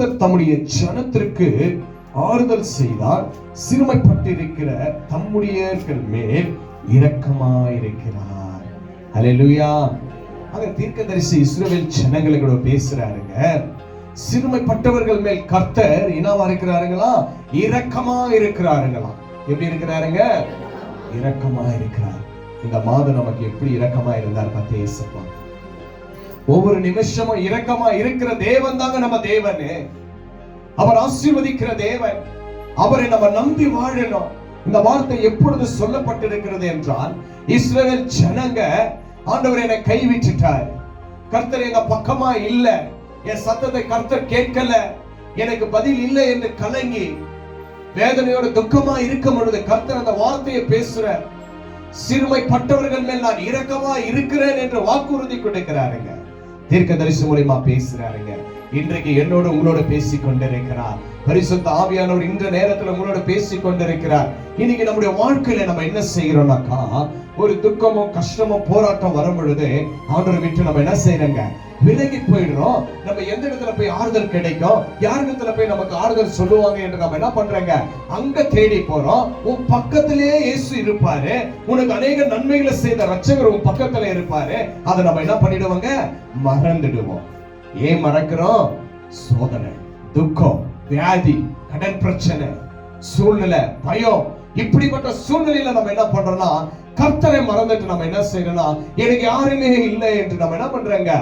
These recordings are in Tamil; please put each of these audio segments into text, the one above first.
கர்த்தர் தம்முடைய ஜனத்திற்கு ஆறுதல் செய்தார். சிறுமைப்பட்டிருக்கிற தம்முடையர்கள் மேல் இரக்கமாயிருக்கிறார். ஹalleluya. அங்க தீர்க்கதரிசி தரிசி ஜனங்களை கூட பேசுறாருங்க. சிறுமைப்பட்டவர்கள் மேல் கர்த்தர் என்னவா இருக்கிறாருங்களா? இரக்கமா இருக்கிறாருங்களா எப்படி இருக்கிறாருங்க? இரக்கமா இருக்கிறார் இந்த மாதம் நமக்கு எப்படி இரக்கமா இருந்தார் பத்தி ஏசப்பா ஒவ்வொரு நிமிஷமும் இரக்கமா இருக்கிற தேவன் தாங்க நம்ம தேவனு. அவர் ஆசீர்வதிக்கிற தேவன். அவரை நம்ம நம்பி வாழணும். இந்த வார்த்தை எப்பொழுது சொல்லப்பட்டிருக்கிறது என்றால் இஸ்ரேல் ஜனங்க ஆண்டவர் என்னை கைவிட்டுட்டார். கர்த்தர் எங்க பக்கமா இல்ல. என் சத்தத்தை கர்த்தர் கேட்கல. எனக்கு பதில் இல்லை என்று கலங்கி வேதனையோட துக்கமா இருக்கும் பொழுது கர்த்தர் அந்த வார்த்தையை பேசுற சிறுமைப்பட்டவர்கள் மேல் நான் இரக்கமா இருக்கிறேன் என்று வாக்குறுதி கொடுக்கிறாருங்க. தீர்க்க தரிசி மூலியமா பேசுறாருங்க. இன்றைக்கு என்னோட உங்களோட பேசிக் கொண்டிருக்கிறார் பரிசுத்த ஆவியானவர் இந்த நேரத்துல உங்களோட பேசிக் கொண்டிருக்கிறார் இன்னைக்கு நம்முடைய வாழ்க்கையில நம்ம என்ன செய்யறோம்னாக்கா ஒரு துக்கமோ கஷ்டமோ போராட்டம் வரும் பொழுது ஆண்டவரை விட்டு நம்ம என்ன செய்யறோங்க? விலகி போயிடுறோம். நம்ம எந்த இடத்துல போய் ஆறுதல் கிடைக்கும்? யார் இடத்துல போய் நமக்கு ஆறுதல் சொல்லுவாங்க என்று நம்ம என்ன பண்றோங்க? அங்க தேடி போறோம். உன் பக்கத்திலேயே இயேசு இருப்பாரு. உனக்கு அநேக நன்மைகளை செய்த ரட்சகர் உன் பக்கத்துல இருப்பாரு. அதை நம்ம என்ன பண்ணிடுவோங்க? மறந்துடுவோம். ஏன் மறக்கிறோம்? சோதனை துக்கம் வியாதி கடன் பிரச்சனை சூழ்நிலை பயம். இப்படிப்பட்ட சூழ்நிலையில நம்ம என்ன பண்றோம்னா கர்த்தரை மறந்துட்டு நம்ம என்ன செய்யறோம்னா எனக்கு யாருமே இல்லை என்று நம்ம என்ன பண்றாங்க?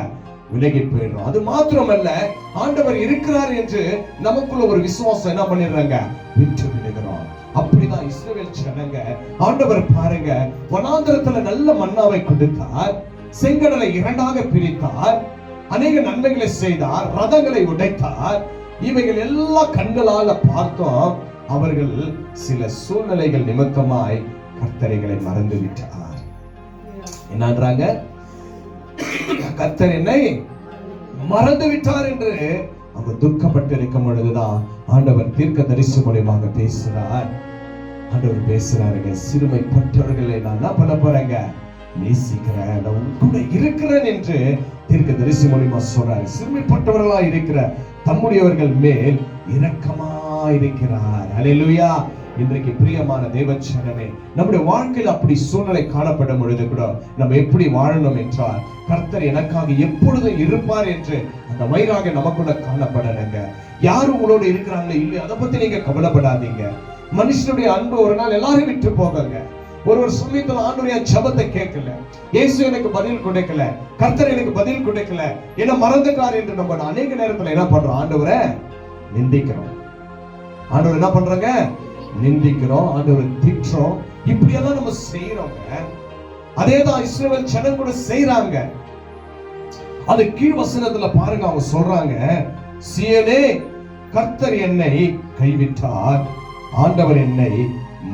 விலகி போயிடுறோம். அது மாத்திரமல்ல ஆண்டவர் இருக்கிறார் என்று நமக்குள்ள ஒரு விசுவாசம் என்ன பண்ணிடுறாங்க? விட்டு விடுகிறோம். அப்படிதான் இஸ்ரேல் ஜனங்க ஆண்டவர் பாருங்க வனாந்திரத்துல நல்ல மன்னாவை கொடுத்தார் செங்கடலை இரண்டாக பிரித்தார் அநேக நன்மைகளை செய்தார் ரதங்களை உடைத்தார். இவைகள் எல்லாம் கண்களால பார்த்தோம். அவர்கள் சில சூழ்நிலைகள் நிமித்தமாய் கர்த்தரைகளை மறந்து விட்டார். என்னன்றாங்க? கர்த்தர் என்னை மறந்து விட்டார் என்று அவங்க துக்கப்பட்டு இருக்கும் பொழுதுதான் ஆண்டவர் தீர்க்க தரிசி மூலியமாக பேசுகிறார் ஆண்டவர் பேசுறாருங்க சிறுமைப்பட்டவர்களை நான் என்ன பண்ண போறேங்க? நேசிக்கிறேன். நான் கூட இருக்கிறேன் என்று தீர்க்க தரிசி மூலியமா சொல்றாரு. சிறுமைப்பட்டவர்களா இருக்கிற தம்முடையவர்கள் மேல் இரக்கமா இருக்கிறார். அலையிலுயா இன்றைக்கு பிரியமான தேவச்சனமே நம்முடைய வாழ்க்கையில் அப்படி சூழ்நிலை காணப்படும் பொழுது கூட நம்ம எப்படி வாழணும் என்றால் கர்த்தர் எனக்காக எப்பொழுதும் இருப்பார் என்று அந்த வயிறாக நமக்குள்ள காணப்படணுங்க. யார் உங்களோட இருக்கிறாங்களோ இல்லையோ அதை பத்தி நீங்க கவலைப்படாதீங்க. மனுஷனுடைய அன்பு ஒரு நாள் எல்லாரும் விட்டு போகங்க. ஒருவர் ஒரு ஆண்டுடைய ஜபத்தை கேட்கல. இயேசு எனக்கு பதில் கொடுக்கல. கர்த்தர் எனக்கு பதில் கொடுக்கல. என்ன மறந்துட்டார் என்று நம்ம அநேக நேரத்துல என்ன பண்றோம்? ஆண்டவரை நிந்திக்கிறோம். ஆண்டவர் என்ன பண்றாங்க? நிந்திக்கிறோம். ஆண்டவர் திட்டுறோம். இப்படியெல்லாம் நம்ம செய்யறோங்க அதேதான் இஸ்ரேல் ஜனம் கூட செய்யறாங்க அது கீழ் வசனத்துல பாருங்க அவங்க சொல்றாங்க சியனே கர்த்தர் என்னை கைவிட்டார். ஆண்டவர் என்னை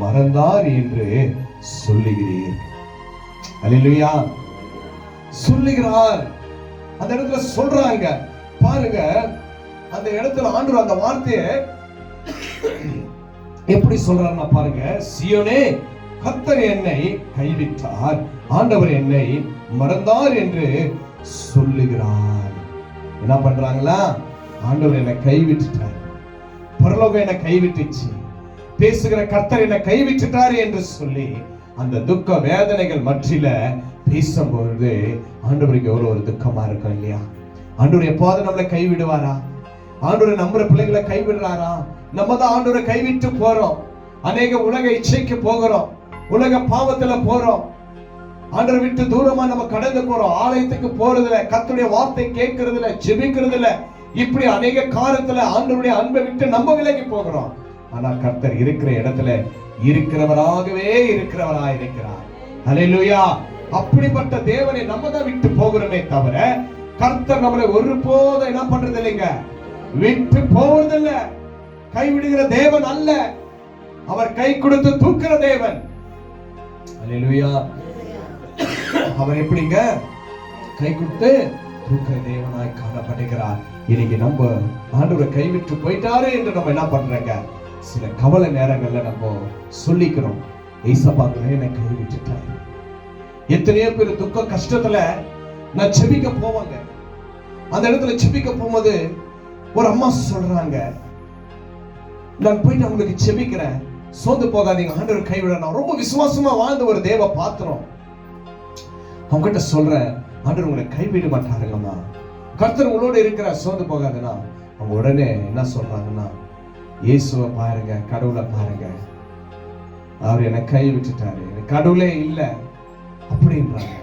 மறந்தார் என்று சொல்லுகிறீர். அல்லேலூயா. சொல்லுகிறார். அந்த இடத்துல சொல்றாங்க. பாருங்க. அந்த இடத்துல ஆண்டவர் அந்த வார்த்தையை எப்படி சொல்றாருன்னா பாருங்க. சியோனே கர்த்தர் என்னை கைவிட்டார். ஆண்டவர் என்னை மறந்தார் என்று சொல்லுகிறார். என்ன பண்றாங்களா? ஆண்டவர் என்னை கைவிட்டுட்டார். பரலோகம் என்னை கைவிட்டுச்சு. பேசுகிற கர்த்தர் என்னை கைவிட்டுட்டார் என்று சொல்லி அந்த துக்க வேதனைகள் மற்றில பேசும்பொழுது ஆண்டவருக்கு எவ்வளவு ஒரு துக்கமா இருக்கும் இல்லையா? ஆண்டவர் எப்போது நம்மளை கைவிடுவாரா? ஆண்டோரை நம்புற பிள்ளைகளை கைவிடுறாரா? நம்ம தான் ஆண்டோரை கைவிட்டு போறோம். அநேக உலக இச்சைக்கு போகிறோம். உலக பாவத்துல போறோம். ஆண்டரை விட்டு தூரமா நம்ம கடந்து போறோம். ஆலயத்துக்கு போறதுல கத்துடைய வார்த்தை கேட்கறதுல ஜெபிக்கிறதுல இப்படி அநேக காலத்துல ஆண்டருடைய அன்பை விட்டு நம்ம விலகி போகிறோம். ஆனா கர்த்தர் இருக்கிற இடத்துல இருக்கிறவராகவே இருக்கிறவரா இருக்கிறார் அலையிலுயா அப்படிப்பட்ட தேவனை நம்ம தான் விட்டு போகிறோமே தவிர கர்த்தர் நம்மளை ஒருபோதும் என்ன பண்றது இல்லைங்க விட்டு போவதில்ல. கைவிடுகிற தேவன் அல்ல. அவர் கை கொடுத்து தூக்குற தேவன். அலையிலுயா அவர் எப்படிங்க? கை கொடுத்து தூக்குற தேவனாய் காணப்படுகிறார். இன்னைக்கு நம்ம ஆண்டவரை கைவிட்டு போயிட்டாரு என்று நம்ம என்ன பண்றேங்க? சில கவலை நேரங்களில் நம்ம சொல்லிக்கிறோம். ஏசப்பாங்களே என்னை கைவிட்டுட்டாரு எத்தனையோ பேர் துக்க கஷ்டத்துல நான் செபிக்க போவாங்க. அந்த இடத்துல செபிக்க போகும்போது ஒரு அம்மா சொல்றாங்க நான் போயிட்டு அவங்களுக்கு செபிக்கிறேன். சோர்ந்து போகாதீங்க. ஆண்டவர் கைவிட நான் ரொம்ப விசுவாசமா வாழ்ந்த ஒரு தேவ பாத்திரம். அவங்ககிட்ட சொல்றேன் ஆண்டவர் உங்களை கைவிட மாட்டாருங்கம்மா. கர்த்தர் உங்களோட இருக்கிற சோர்ந்து போகாதுன்னா அவங்க உடனே என்ன சொல்றாங்கன்னா இயேசுவை பாருங்க கடவுளை பாருங்க. அவர் என்னை கை விட்டுட்டாரு. எனக்கு கடவுளே இல்லை அப்படின்றாங்க.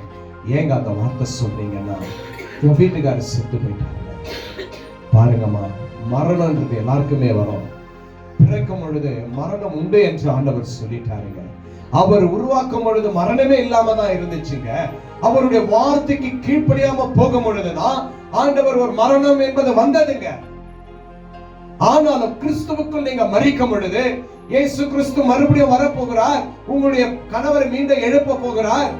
ஏங்க அந்த வார்த்தை சொன்னீங்கன்னா? என் வீட்டுக்காரர் செத்து போயிட்டாங்க பாருங்கம்மா மரணம்ன்றது எல்லாருக்குமே வரும். பிறக்கும் பொழுது மரணம் உண்டு என்று ஆண்டவர் சொல்லிட்டாருங்க. அவர் உருவாக்கும் பொழுது மரணமே இல்லாம தான் இருந்துச்சுங்க. அவருடைய வார்த்தைக்கு கீழ்ப்படியாம போகும் பொழுதுதான் ஆண்டவர் ஒரு மரணம் என்பது வந்ததுங்க. ஆனாலும் கிறிஸ்துவுக்குள் நீங்க மறிக்கும் பொழுது இயேசு கிறிஸ்து மறுபடியும் வரப்போகிறார். உங்களுடைய கணவர் மீண்டும் எழுப்ப போகிறார்.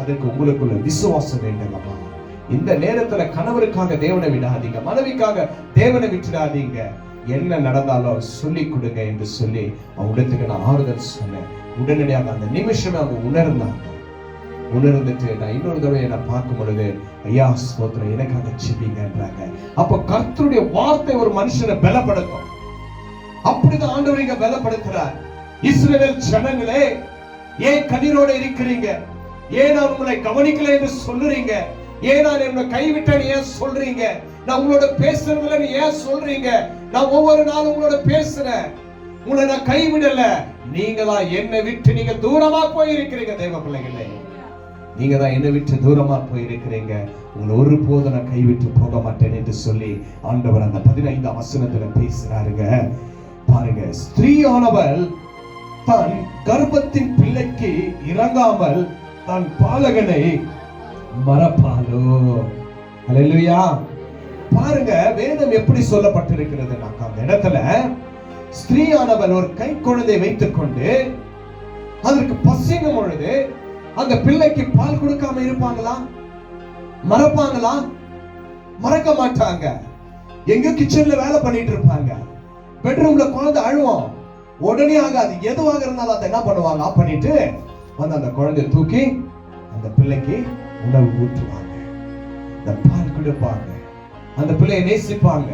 அதுக்கு உங்களுக்குள்ள விசுவாசம் வேண்டும் இந்த நேரத்துல கணவருக்காக தேவனை விடாதீங்க மனைவிக்காக தேவனை விட்டுடாதீங்க. என்ன நடந்தாலும் சொல்லி கொடுங்க என்று சொல்லி அவங்களுக்கு நான் ஆறுதல் சொன்னேன். உடனடியாக அந்த நிமிஷமே அவங்க உணர்ந்தாங்க. உணர்ந்துட்டு நான் இன்னொரு தடவை என்ன பார்க்கும் பொழுது ஐயா ஸ்தோத்திரம் எனக்காக சிப்பிங்கன்றாங்க அப்ப கர்த்தருடைய வார்த்தை ஒரு மனுஷனை பலப்படுத்தும். அப்படிதான் ஆண்டவர் இங்க பலப்படுத்துறார். இஸ்ரேல் ஜனங்களே ஏன் கண்ணீரோட இருக்கிறீங்க? ஏன் நான் உங்களை கவனிக்கல என்று சொல்லுறீங்க? ஏன் நான் என்னை கைவிட்டேன்னு ஏன் சொல்றீங்க? நான் உங்களோட பேசுறதுல ஏன் சொல்றீங்க? நான் ஒவ்வொரு நாளும் உங்களோட பேசுறேன். உங்களை நான் கைவிடல. நீங்களா என்னை விட்டு நீங்க தூரமா போயிருக்கிறீங்க தேவ பிள்ளைகளே. நீங்க தான் என்னை விட்டு தூரமா போயிருக்கிறீங்க. உங்களை ஒரு போதும் நான் கைவிட்டு போக மாட்டேன் என்று சொல்லி ஆண்டவர் அந்த பதினைந்தாம் வசனத்துல பேசுறாருங்க. பாருங்க ஸ்திரீயானவள் தன் கர்ப்பத்தின் பிள்ளைக்கு இறங்காமல் தன் பாலகனை மறப்பாளோ? அல்லேலூயா பாருங்க வேதம் எப்படி சொல்லப்பட்டிருக்கிறது அந்த இடத்துல ஸ்திரீயானவள் ஒரு கை குழந்தை வைத்துக் கொண்டு அதற்கு பசிங்கும் பொழுது அந்த பிள்ளைக்கு பால் கொடுக்காம இருப்பாங்களா? மறப்பாங்களா? மறக்க மாட்டாங்க. எங்க கிச்சன்ல வேலை பண்ணிட்டு இருப்பாங்க. பெட்ரூம்ல குழந்தை அழுவோம். உடனே ஆகாது. எதுவாக இருந்தாலும் அதை என்ன பண்ணுவாங்க? ஆஃப் பண்ணிட்டு வந்து அந்த குழந்தைய தூக்கி அந்த பிள்ளைக்கு உணவு ஊற்றுவாங்க இந்த பால் கொடுப்பாங்க. அந்த பிள்ளையை நேசிப்பாங்க.